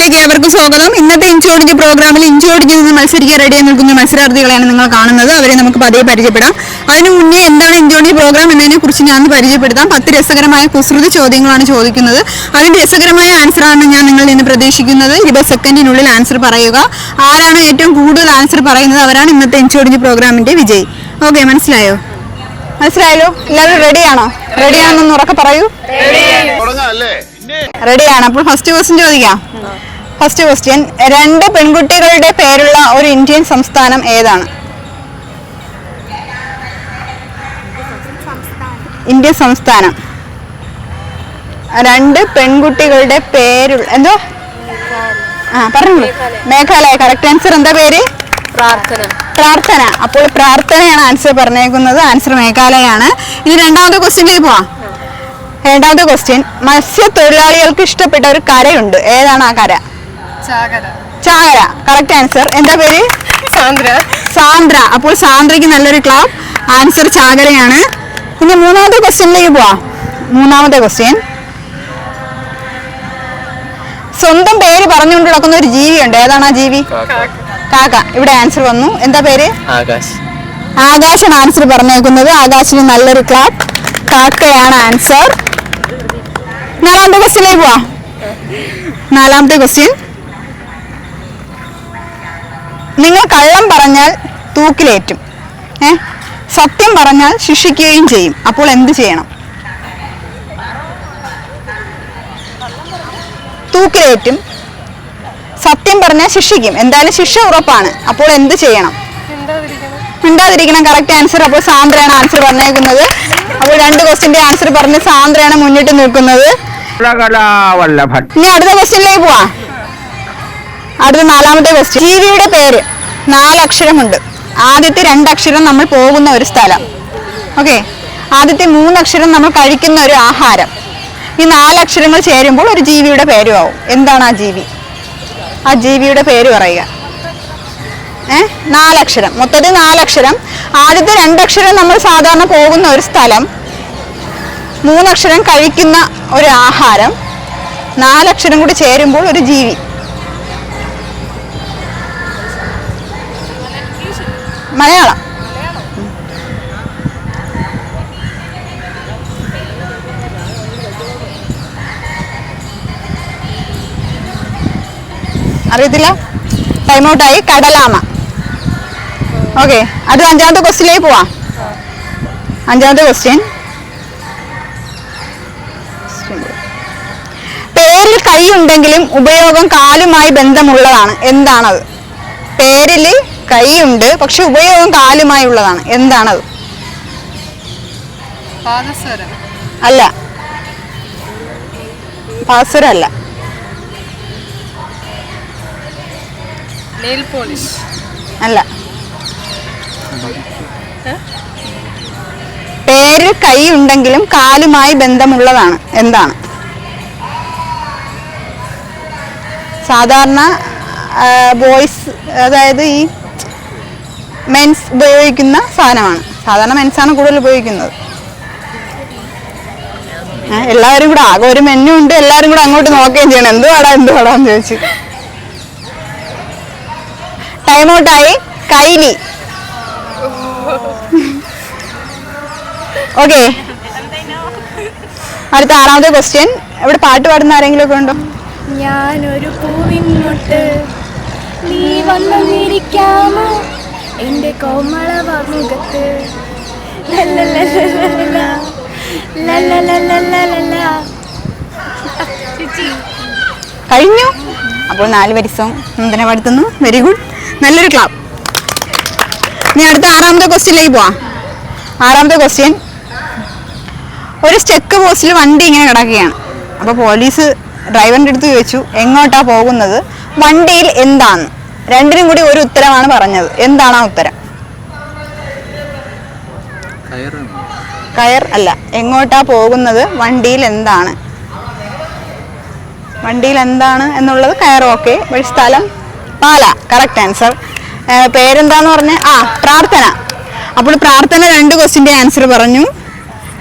ചാനലിലേക്ക് ഏവർക്കും സ്വാഗതം. ഇന്നത്തെ ഇഞ്ചോടിഞ്ച് പ്രോഗ്രാമിൽ ഇഞ്ചോടിഞ്ച് നിന്ന് മത്സരിക്കാൻ റെഡിയായി നിൽക്കുന്ന മത്സരാർത്ഥികളെയാണ് നിങ്ങൾ കാണുന്നത്. അവരെ നമുക്ക് പതിയെ പരിചയപ്പെടാം. അതിനു മുന്നേ എന്താണ് ഇഞ്ചോടിഞ്ച് പ്രോഗ്രാം എന്നതിനെ കുറിച്ച് ഞാൻ പരിചയപ്പെടുത്താം. പത്ത് രസകരമായ കുസൃതി ചോദ്യങ്ങളാണ് ചോദിക്കുന്നത്. അതിന് രസകരമായ ആൻസറാണ് ഞാൻ നിങ്ങളിൽ നിന്ന് പ്രതീക്ഷിക്കുന്നത്. ഇരുപത് സെക്കൻഡിനുള്ളിൽ ആൻസർ പറയുക. ആരാണ് ഏറ്റവും കൂടുതൽ ആൻസർ പറയുന്നത്? അവരാണ് ഇന്നത്തെ ഇഞ്ചോടിഞ്ച് പ്രോഗ്രാമിന്റെ വിജയി. ഓക്കെ മനസ്സിലായോ? മനസ്സിലായല്ലോ? എല്ലാവരും റെഡിയാണോ റെഡിയാണെന്ന് ഉറക്കെ പറയൂ. റെഡിയാണ് അപ്പോൾ ഫസ്റ്റ് ക്വസ്റ്റ്യൻ ചോദിക്കാം. ഫസ്റ്റ് ക്വസ്റ്റ്യൻ രണ്ട് പെൺകുട്ടികളുടെ പേരുള്ള ഒരു ഇന്ത്യൻ സംസ്ഥാനം ഏതാണ്? ഇന്ത്യൻ സംസ്ഥാനം. രണ്ട് പെൺകുട്ടികളുടെ പേരുള്ള എന്തോ? ആ പറഞ്ഞു മേഘാലയ കറക്റ്റ് ആൻസർ എന്താ പേര്? പ്രാർത്ഥന. പ്രാർത്ഥന. അപ്പോൾ പ്രാർത്ഥനയാണ് ആൻസർ പറഞ്ഞേക്കുന്നത്. ആൻസർ മേഘാലയാണ്. ഇനി രണ്ടാമത്തെ ക്വസ്റ്റ്യനിലേക്ക് പോവാം. രണ്ടാമത്തെ ക്വസ്റ്റ്യൻ മത്സ്യത്തൊഴിലാളികൾക്ക് ഇഷ്ടപ്പെട്ട ഒരു കരയുണ്ട്. ഏതാണ് ആ കര? ചാകര. കറക്റ്റ് ആൻസർ എന്താ പേര്? സാന്ദ്ര. സാന്ദ്ര. അപ്പോൾ സാന്ദ്രയ്ക്ക് നല്ലൊരു ക്ലാബ് ആൻസർ ചാകരയാണ്. ഇനി മൂന്നാമത്തെ ക്വസ്റ്റ്യനിലേക്ക് പോവാം. മൂന്നാമത്തെ ക്വസ്റ്റ്യൻ സ്വന്തം പേര് പറഞ്ഞുകൊണ്ട് നടക്കുന്ന ഒരു ജീവിയുണ്ട്. ഏതാണ് ആ ജീവി? കാക്ക. ഇവിടെ ആൻസർ വന്നു. എന്താ പേര്? ആകാശ്. ആകാശാണ് ആൻസർ പറഞ്ഞേക്കുന്നത്. ആകാശിന് നല്ലൊരു ക്ലാപ്പ് കാക്കയാണ് ആൻസർ നാലാമത്തെ ക്വസ്റ്റ്യനിലേക്ക് പോവാ. നാലാമത്തെ ക്വസ്റ്റ്യൻ നിങ്ങൾ കള്ളം പറഞ്ഞാൽ തൂക്കിലേറ്റും. ഏ? സത്യം പറഞ്ഞാൽ ശിക്ഷിക്കുകയും ചെയ്യും. അപ്പോൾ എന്ത് ചെയ്യണം? തൂക്കിലേറ്റും. സത്യം പറഞ്ഞാൽ ശിക്ഷിക്കും. എന്തായാലും ശിക്ഷ ഉറപ്പാണ്. അപ്പോൾ എന്ത് ചെയ്യണം? മിണ്ടാതിരിക്കണം. കറക്റ്റ് ആൻസർ അപ്പോൾ സാന്ദ്രയാണ് ആൻസർ പറഞ്ഞേക്കുന്നത്. അപ്പോൾ രണ്ട് ക്വസ്റ്റിന്റെ ആൻസർ പറഞ്ഞ് സാന്ദ്രയാണ് മുന്നിട്ട് നിൽക്കുന്നത്. ഇനി അടുത്ത ക്വസ്റ്റ്യനിലേക്ക് പോവാ. അടുത്ത നാലാമത്തെ ക്വസ്റ്റ്യൻ ജീവിയുടെ പേര് നാലക്ഷരമുണ്ട്. ആദ്യത്തെ രണ്ടക്ഷരം നമ്മൾ പോകുന്ന ഒരു സ്ഥലം. ഓക്കെ ആദ്യത്തെ മൂന്നക്ഷരം നമ്മൾ കഴിക്കുന്ന ഒരു ആഹാരം. ഈ നാലക്ഷരങ്ങൾ ചേരുമ്പോൾ ഒരു ജീവിയുടെ പേരും ആവും. എന്താണ് ആ ജീവി? ആ ജീവിയുടെ പേര് പറയുക. ഏ? നാലക്ഷരം. മൊത്തത്തിൽ നാലക്ഷരം. ആദ്യത്തെ രണ്ടക്ഷരം നമ്മൾ സാധാരണ പോകുന്ന ഒരു സ്ഥലം. മൂന്നക്ഷരം കഴിക്കുന്ന ഒരു ആഹാരം. നാലക്ഷരം കൂടി ചേരുമ്പോൾ ഒരു ജീവി. മലയാളം. അറിയത്തില്ല? ടൈം ഔട്ടായി കടലാമ. ഓക്കെ അത് അഞ്ചാമത്തെ ക്വസ്റ്റ്യനിലേക്ക് പോവാം. അഞ്ചാമത്തെ ക്വസ്റ്റ്യൻ പേരിൽ കൈ ഉണ്ടെങ്കിലും ഉപയോഗം കാലുമായി ബന്ധമുള്ളതാണ്. എന്താണത്? പേരിൽ കൈയുണ്ട് പക്ഷെ ഉപയോഗം കാലുമായി ഉള്ളതാണ്. എന്താണത് അല്ല. Nail polish. അല്ല. പേരിൽ കൈ ഉണ്ടെങ്കിലും കാലുമായി ബന്ധമുള്ളതാണ്. എന്താണ്? സാധാരണ ബോയ്സ് അതായത് ഈ മെൻസ് ഉപയോഗിക്കുന്ന സാധനമാണ്. സാധാരണ മെൻസാണ് കൂടുതൽ ഉപയോഗിക്കുന്നത്. എല്ലാവരും കൂടെ ആകെ ഒരു മെനു ഉണ്ട്. എല്ലാവരും കൂടെ അങ്ങോട്ട് നോക്കുകയും ചെയ്യണം. എന്ത് പാടാ എന്ത് എന്തുവാടാന്ന് ചോദിച്ചു. ടൈം ഔട്ടായി കൈലി. ഓക്കെ അടുത്ത ആറാമത്തെ ക്വസ്റ്റ്യൻ ഇവിടെ പാട്ട് പാടുന്ന ആരെങ്കിലും ഒക്കെ ഉണ്ടോ? ഞാനൊരു പൂവിൻ നീ വന്നിരിക്കാമോ എന്റെ കോമള മുഖത്ത്. കഴിഞ്ഞു. അപ്പോൾ നാല് വരിസവും നന്ദന പാടുത്തുന്നു. വെരി ഗുഡ് നല്ലൊരു ക്ലാബ് ഇനി അടുത്ത ആറാമത്തെ ക്വസ്റ്റ്യനിലേക്ക് പോവാം. ആറാമത്തെ ക്വസ്റ്റ്യൻ ഒരു ചെക്ക് പോസ്റ്റിൽ വണ്ടി ഇങ്ങനെ കിടക്കുകയാണ്. അപ്പോൾ പോലീസ് ഡ്രൈവറിന്റെ അടുത്ത് ചോദിച്ചു എങ്ങോട്ടാണ് പോകുന്നത്? വണ്ടിയിൽ എന്താണ് രണ്ടിനും കൂടി ഒരു ഉത്തരമാണ് പറഞ്ഞത്. എന്താണ് ആ ഉത്തരം? കയർ അല്ല എങ്ങോട്ടാ പോകുന്നത്? വണ്ടിയിൽ എന്താണ്? വണ്ടിയിൽ എന്താണ് എന്നുള്ളത് കയർ ഓക്കെ. പക്ഷെ സ്ഥലം? പാല. കറക്റ്റ് ആൻസർ പേരെന്താന്ന് പറഞ്ഞ? ആ പ്രാർത്ഥന. അപ്പോൾ പ്രാർത്ഥന രണ്ട് ക്വസ്റ്റിന്റെ ആൻസർ പറഞ്ഞു.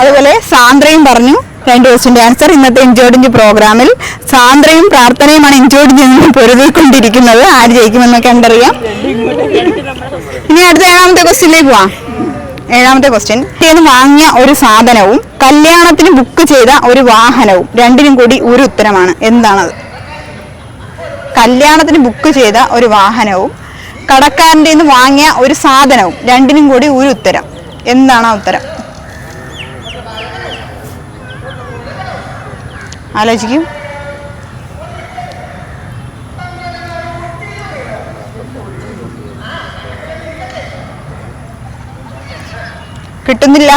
അതുപോലെ സാന്ദ്രയും പറഞ്ഞു. രണ്ട് ആൻസർ ഇന്നത്തെ എൻജോയിഡിഞ്ച് പ്രോഗ്രാമിൽ സാന്ദ്രയും പ്രാർത്ഥനയുമാണ് ഇൻജോർഡിഞ്ച് നിന്ന് പൊരുതിക്കൊണ്ടിരിക്കുന്നത്. ആര് ജയിക്കുമെന്ന് കണ്ടറിയാം. ഇനി അടുത്ത ഏഴാമത്തെ ക്വസ്റ്റ്യനിലേക്ക് പോവാം. ഏഴാമത്തെ ക്വസ്റ്റ്യൻ കുട്ടിയെന്ന് വാങ്ങിയ ഒരു സാധനവും കല്യാണത്തിന് ബുക്ക് ചെയ്ത ഒരു വാഹനവും രണ്ടിനും കൂടി ഒരു ഉത്തരമാണ്. എന്താണത്? കല്യാണത്തിന് ബുക്ക് ചെയ്ത ഒരു വാഹനവും കടക്കാരന്റെ നിന്ന് വാങ്ങിയ ഒരു സാധനവും രണ്ടിനും കൂടി ഒരു ഉത്തരം. എന്താണ് ആ ഉത്തരം? ആലോചിക്കും. കിട്ടുന്നില്ല.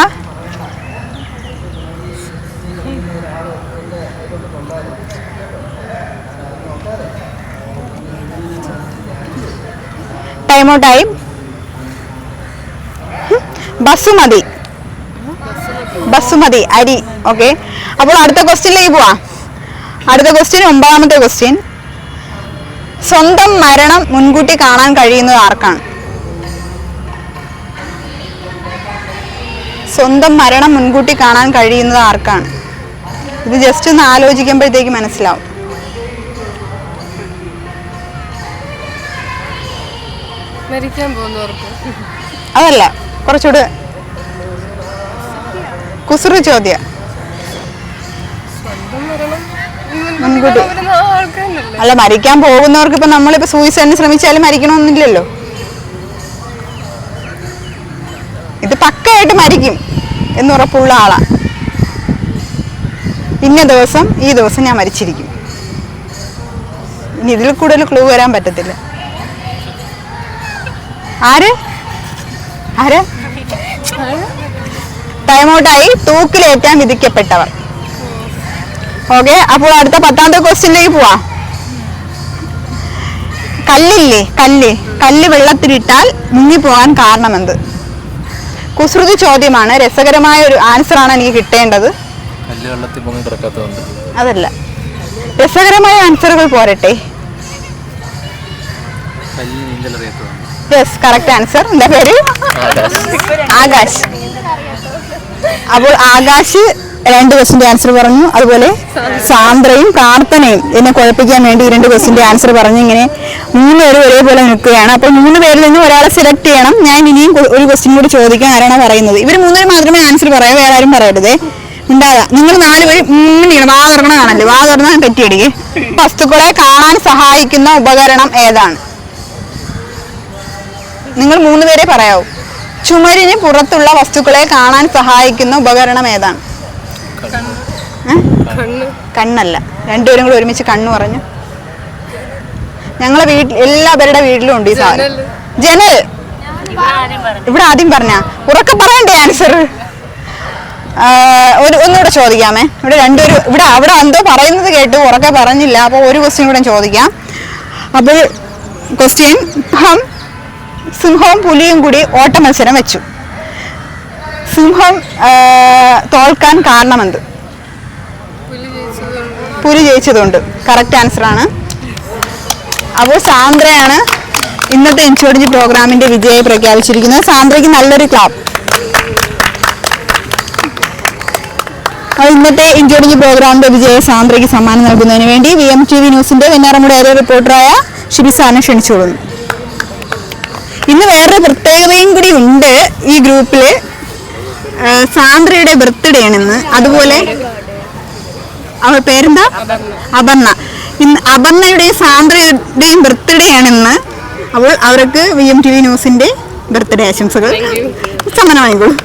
ടൈം ഔട്ടായി ബസുമതി ബസുമതി അരി ഓക്കെ അപ്പോൾ അടുത്ത ക്വസ്റ്റ്യനിലേക്ക് പോവാ. അടുത്ത ക്വസ്റ്റ്യൻ ഒമ്പതാമത്തെ ക്വസ്റ്റ്യൻ സ്വന്തം മരണം മുൻകൂട്ടി കാണാൻ കഴിയുന്നത് ആർക്കാണ്? സ്വന്തം മരണം മുൻകൂട്ടി കാണാൻ കഴിയുന്നത് ആർക്കാണ്? ഇത് ജസ്റ്റ് ഒന്ന് ആലോചിക്കുമ്പോഴത്തേക്ക് മനസ്സിലാവും. അതല്ല കുറച്ചുകൂടെ കുസൃ ചോദ്യ. മുൻകൂട്ടി. അല്ല മരിക്കാൻ പോകുന്നവർക്ക് ഇപ്പൊ നമ്മളിപ്പോ സൂയിസൈഡിന് ശ്രമിച്ചാലും മരിക്കണമെന്നില്ലല്ലോ ഇത് പക്കയായിട്ട് മരിക്കും എന്നുറപ്പുള്ള ആളാ. ഇന്ന ദിവസം ഈ ദിവസം ഞാൻ മരിച്ചിരിക്കും. ഇനി ഇതിൽ കൂടുതൽ ക്ലൂ വരാൻ പറ്റത്തില്ല. ആര്? ആര്? ടൈം ഔട്ടായി തൂക്കിലേറ്റാൻ വിധിക്കപ്പെട്ടവർ. ഓക്കെ അപ്പോൾ അടുത്ത പത്താമത്തെ ക്വസ്റ്റ്യനിലേക്ക് പോവാം. കല്ലില്ലേ കല്ല്. കല്ല് വെള്ളത്തിലിട്ടാൽ മുങ്ങിപ്പോകാൻ കാരണമെന്ത്? കുസൃതി ചോദ്യമാണ്. രസകരമായ ഒരു ആൻസർ ആണ് എനിക്ക് കിട്ടേണ്ടത്. അതല്ല. രസകരമായ ആൻസറുകൾ പോരട്ടെ. യെസ് കറക്റ്റ് ആൻസർ എന്താ പേര്? ആകാശ്. അപ്പോൾ ആകാശ് രണ്ട് ക്വസ്റ്റിന്റെ ആൻസർ പറഞ്ഞു. അതുപോലെ സാന്ദ്രയും പ്രാർത്ഥനയും. എന്നെ കുഴപ്പിക്കാൻ വേണ്ടി ഈ രണ്ട് ക്വസ്റ്റിന്റെ ആൻസർ പറഞ്ഞു. ഇങ്ങനെ മൂന്ന് പേര് ഒരേപോലെ നിൽക്കുകയാണ്. അപ്പോൾ മൂന്ന് പേരിൽ നിന്ന് ഒരാളെ സെലക്ട് ചെയ്യണം. ഞാൻ ഇനിയും ഒരു ക്വസ്റ്റ്യൻ കൂടി ചോദിക്കാൻ ആരാണ് പറയുന്നത്? ഇവർ മൂന്നുപേര് മാത്രമേ ആൻസർ പറയൂ. വേറെ ആരും പറയരുതേ. ഉണ്ടാകാം. നിങ്ങൾ നാല് പേര് വാ തുറക്കണ കാണല്ലേ വാ തുറന്നാൽ തെറ്റിയടിക്കേ. വസ്തുക്കളെ കാണാൻ സഹായിക്കുന്ന ഉപകരണം ഏതാണ്? നിങ്ങൾ മൂന്ന് പേരെ പറയാവൂ. ചുമരിന് പുറത്തുള്ള വസ്തുക്കളെ കാണാൻ സഹായിക്കുന്ന ഉപകരണം ഏതാണ്? കണ്ണല്ല. രണ്ടുപേരും കൂടെ ഒരുമിച്ച് കണ്ണു പറഞ്ഞു ഞങ്ങളെ വീട്ടിൽ എല്ലാവരുടെ വീട്ടിലും ഉണ്ട് ഈ സാധനം. ജനൽ. ഇവിടെ ആദ്യം പറഞ്ഞ. ഉറക്കെ പറയണ്ടേ ആൻസർ ഒരു ഒന്നുകൂടെ ചോദിക്കാമേ. ഇവിടെ രണ്ടുപേരും ഇവിടെ അവിടെ എന്തോ പറയുന്നത് കേട്ട് ഉറക്കെ പറഞ്ഞില്ല. അപ്പോൾ ഒരു ക്വസ്റ്റ്യൻ കൂടെ ചോദിക്കാം. അപ്പോൾ ക്വസ്റ്റ്യൻ സിംഹവും പുലിയും കൂടി ഓട്ട മത്സരം വെച്ചു. സിംഹം തോൽക്കാൻ കാരണമെന്ത്? പുലി ജയിച്ചതുകൊണ്ട് കറക്റ്റ് ആൻസർ ആണ്. അപ്പോൾ സാന്ദ്രയാണ് ഇന്നത്തെ ഇൻഷുറൻസ് പ്രോഗ്രാമിന്റെ വിജയായി പ്രഖ്യാപിച്ചിരിക്കുന്നത്. സാന്ദ്രയ്ക്ക് നല്ലൊരു ക്ലാപ്പ് ഇന്നത്തെ ഇൻഷുറൻസ് പ്രോഗ്രാമിന്റെ വിജയ സാന്ദ്രയ്ക്ക് സമ്മാനം നൽകുന്നതിന് വേണ്ടി വി എം ടി വി ന്യൂസിന്റെ വെഞ്ഞാറമൂട് ഏരിയ റിപ്പോർട്ടറായ ഷിബി സാറിനെ ക്ഷണിച്ചുകൊള്ളുന്നു. ഇന്ന് വേറൊരു പ്രത്യേകതയും കൂടി ഉണ്ട് ഈ ഗ്രൂപ്പിൽ. സാന്ദ്രയുടെ ബർത്ത്ഡേ ആണ് ഇന്ന്. അതുപോലെ അവൾ പേരെന്താ? അപർണ. ഇന്ന് അപർണയുടെയും സാന്ദ്രയുടെയും ബർത്ത്ഡേ ആണ് ഇന്ന്. അപ്പോൾ അവർക്ക് വി എം ടി വി ന്യൂസിന്റെ ബർത്ത്ഡേ ആശംസകൾ. സമ്മാനം വാങ്ങിക്കോളൂ.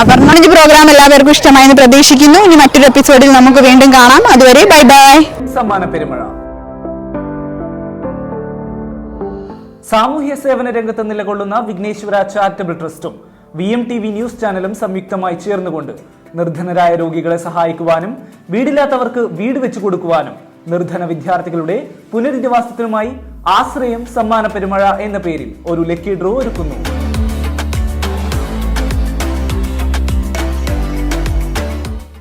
അപർണ പ്രോഗ്രാം എല്ലാവർക്കും ഇഷ്ടമായെന്ന് പ്രതീക്ഷിക്കുന്നു. ഇനി മറ്റൊരു എപ്പിസോഡിൽ നമുക്ക് വീണ്ടും കാണാം. അതുവരെ ബൈ ബൈ സമ്മാന പെരുമഴ. സാമൂഹ്യ സേവന രംഗത്ത് നിലകൊള്ളുന്ന Vighneshwara charitable ട്രസ്റ്റും V M T V news ചാനലും സംയുക്തമായി ചേർന്നുകൊണ്ട് നിർധനരായ രോഗികളെ സഹായിക്കുവാനും വീടില്ലാത്തവർക്ക് വീട് വെച്ചു കൊടുക്കുവാനും നിർധന വിദ്യാർത്ഥികളുടെ പുനരധിവാസത്തിനുമായി ആശ്രയം സമ്മാന പെരുമഴ എന്ന പേരിൽ ഒരു ലക്കി ഡ്രോ ഒരുക്കുന്നു.